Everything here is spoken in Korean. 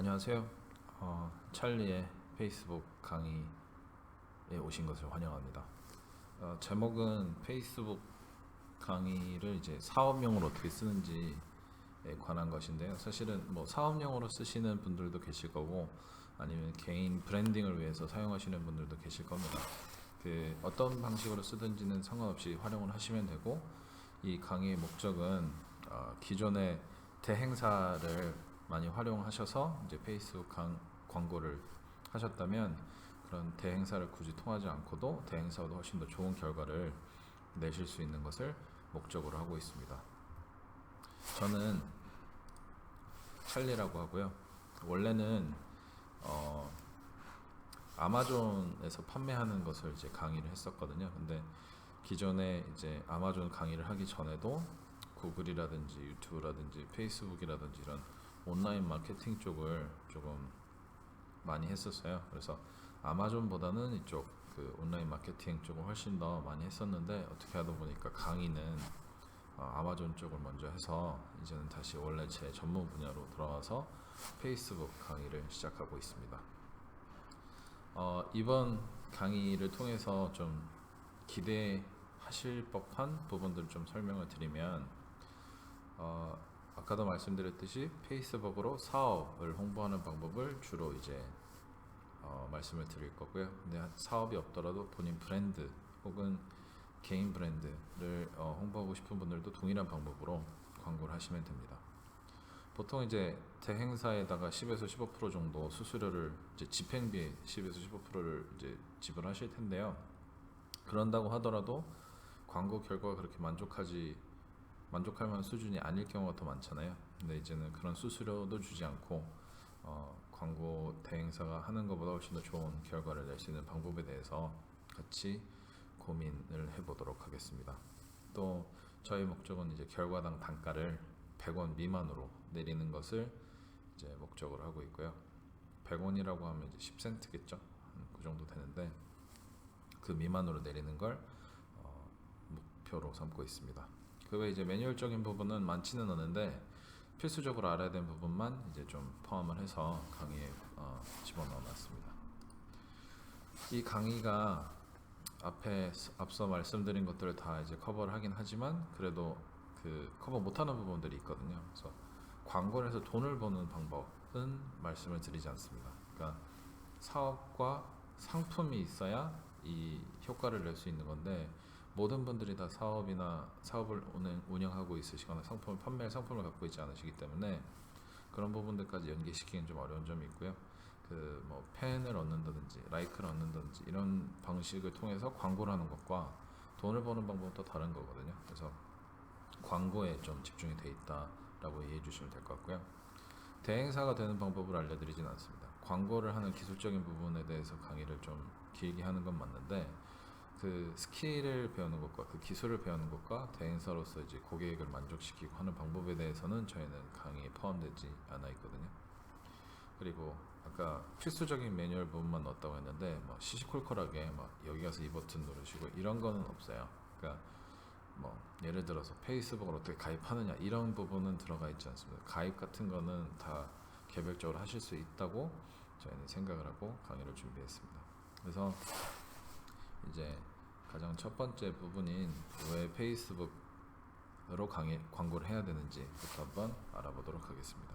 안녕하세요. 어, 찰리의 페이스북 강의에 오신 것을 환영합니다. 어, 제목은 페이스북 강의를 이제 사업용으로 어떻게 쓰는지에 관한 것인데요. 사실은 뭐 사업용으로 쓰시는 분들도 계실 거고 아니면 개인 브랜딩을 위해서 사용하시는 분들도 계실 겁니다. 그 어떤 방식으로 쓰든지는 상관없이 활용을 하시면 되고 이 강의의 목적은 어, 기존의 대행사를 많이 활용하셔서 이제 페이스북 강, 광고를 하셨다면 그런 대행사를 굳이 통하지 않고도 대행사보다 훨씬 더 좋은 결과를 내실 수 있는 것을 목적으로 하고 있습니다. 저는 찰리라고 하고요. 원래는 어, 아마존에서 판매하는 것을 이제 강의를 했었거든요. 근데 기존에 이제 아마존 강의를 하기 전에도 구글이라든지 유튜브라든지 페이스북이라든지 이런 온라인 마케팅 쪽을 조금 많이 했었어요. 그래서 아마존보다는 이쪽 그 온라인 마케팅 쪽을 훨씬 더 많이 했었는데 어떻게 하다 보니까 강의는 어, 아마존 쪽을 먼저 해서 이제는 다시 원래 제 전문 분야로 돌아와서 페이스북 강의를 시작하고 있습니다. 어, 이번 강의를 통해서 좀 기대하실 법한 부분들을 좀 설명을 드리면 어, 아까도 말씀드렸듯이 페이스북으로 사업을 홍보하는 방법을 주로 이제 어, 말씀을 드릴 거고요. 근데 사업이 없더라도 본인 브랜드 혹은 개인 브랜드를 어, 홍보하고 싶은 분들도 동일한 방법으로 광고를 하시면 됩니다. 보통 이제 대행사에다가 10에서 15% 정도 수수료를 이제 집행비 10에서 15%를 이제 지불하실 텐데요. 그런다고 하더라도 광고 결과가 그렇게 만족하지 만족할 만한 수준이 아닐 경우가 더 많잖아요. 근데 이제는 그런 수수료도 주지 않고 어, 광고 대행사가 하는 것보다 훨씬 더 좋은 결과를 낼 수 있는 방법에 대해서 같이 고민을 해보도록 하겠습니다. 또 저희 목적은 이제 결과당 단가를 100원 미만으로 내리는 것을 이제 목적으로 하고 있고요. 100원이라고 하면 이제 10센트겠죠. 그 정도 되는데 그 미만으로 내리는 걸 어, 목표로 삼고 있습니다. 그 외에 이제 매뉴얼적인 부분은 많지는 않은데 필수적으로 알아야 되는 부분만 이제 좀 포함을 해서 강의에 어, 집어넣어놨습니다. 이 강의가 앞에 앞서 말씀드린 것들을 다 이제 커버를 하긴 하지만 그래도 그 커버 못하는 부분들이 있거든요. 그래서 광고를 해서 돈을 버는 방법은 말씀을 드리지 않습니다. 그러니까 사업과 상품이 있어야 이 효과를 낼 수 있는 건데 모든 분들이 다 사업이나 사업을 운행, 운영하고 있으시거나 상품을 판매할 상품을 갖고 있지 않으시기 때문에 그런 부분들까지 연계시키기는 좀 어려운 점이 있고요. 그 뭐 팬을 얻는다든지 라이크를 얻는다든지 이런 방식을 통해서 광고를 하는 것과 돈을 버는 방법은 또 다른 거거든요. 그래서 광고에 좀 집중이 돼 있다라고 이해해 주시면 될 것 같고요. 대행사가 되는 방법을 알려드리진 않습니다. 광고를 하는 기술적인 부분에 대해서 강의를 좀 길게 하는 건 맞는데 그 스킬을 배우는 것과 그 기술을 배우는 것과 대행사로서 이제 고객을 만족시키고 하는 방법에 대해서는 저희는 강의에 포함되지 않아 있거든요. 그리고 아까 필수적인 매뉴얼 부분만 넣었다고 했는데 뭐 시시콜콜하게 막 여기 가서 이 버튼 누르시고 이런 거는 없어요. 그러니까 뭐 예를 들어서 페이스북을 어떻게 가입하느냐 이런 부분은 들어가 있지 않습니다. 가입 같은 거는 다 개별적으로 하실 수 있다고 저희는 생각을 하고 강의를 준비했습니다. 그래서 이제 가장 첫 번째 부분인 왜 페이스북으로 광고를 해야 되는지부터 한번 알아보도록 하겠습니다.